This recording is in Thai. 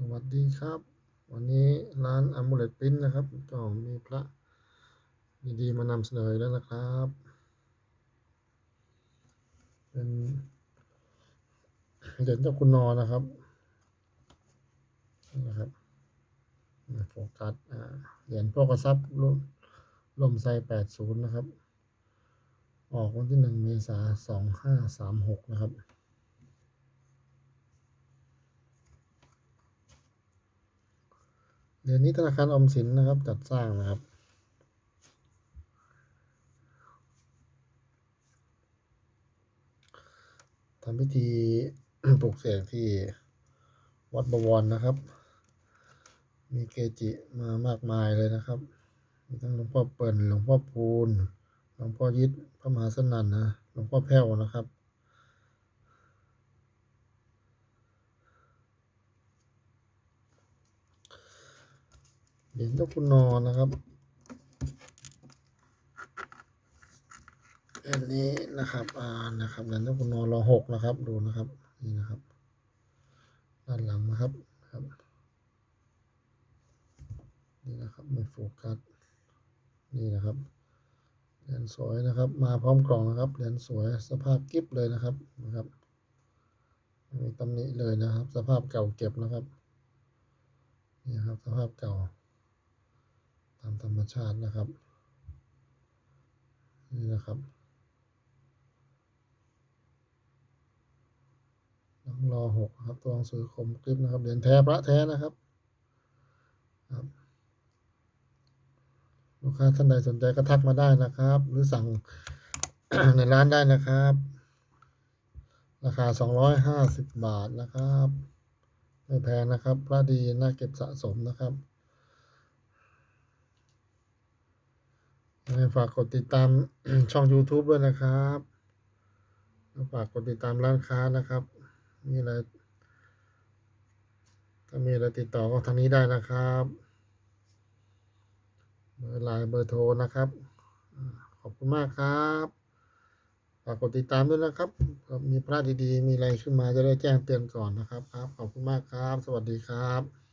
สวัสดีครับ วันนี้ร้านอ m มูเลตปิ้นนะครับ ก็มีพระดีๆมานำเสนอแล้วนะครับ เป็นเหรียญเจ้าคุณนอนะครับนะครับโฟกัสเหรียญพ่อกระซับลมลมไซแปดศูนย์นะครับ ออกวันที่หนึ่งเมษาสองห้าสามหกนะครับ เหรียญนี้ธนาคารอมสินนะครับจัดสร้างนะครับ ทำพิธีปลุกเสกที่วัดบวรนะครับ มีเกจิมามากมายเลยนะครับ มีทั้งหลวงพ่อเปิ่นหลวงพ่อพูนหลวงพ่อยิดพระมหาสนั่นนะ หลวงพ่อแพ้วนะครับ เหรียญเจ้าคุณนอนนะครับอันนี้นะครับอ่านะครับเหรียญเจ้าคุณนอนรอหกนะครับ ดูนะครับนี่นะครับ ด้านหลังนะครับครับนี่นะครับไม่โฟกัสนี่นะครับเหรียญสวยนะครับ มาพร้อมกล่องนะครับเหรียญสวยสภาพกิฟเลยนะครับนะครับไม่มีตำหนิเลยนะครับ สภาพเก่าเก็บนะครับนี่ครับสภาพเก่าามธรรมชาตินะครับ นี่นะครับต้องรอหกครับตัวหนังสือคมกริบนะครับเหรียญแท้พระแท้นะครับครับลูกค้าท่านใดสนใจก็ทักมาได้นะครับ หรือสั่งในร้านได้นะครับ ราคา250บาทนะครับ ไม่แพงนะครับ พระดีน่าเก็บสะสมนะครับ ยังไง ฝากกดติดตามช่อง YouTube ด้วยนะครับฝากกดติดตามร้านค้านะครับ มีอะไร ถ้ามีอะไรติดต่อก็ทางนี้ได้นะครับเบอร์ไลน์เบอร์โทรนะครับ ขอบคุณมากครับฝากกดติดตามด้วยนะครับครับมีพระดีๆ มีอะไรขึ้นมาจะได้แจ้งเตือนก่อนนะครับครับ ขอบคุณมากครับ สวัสดีครับ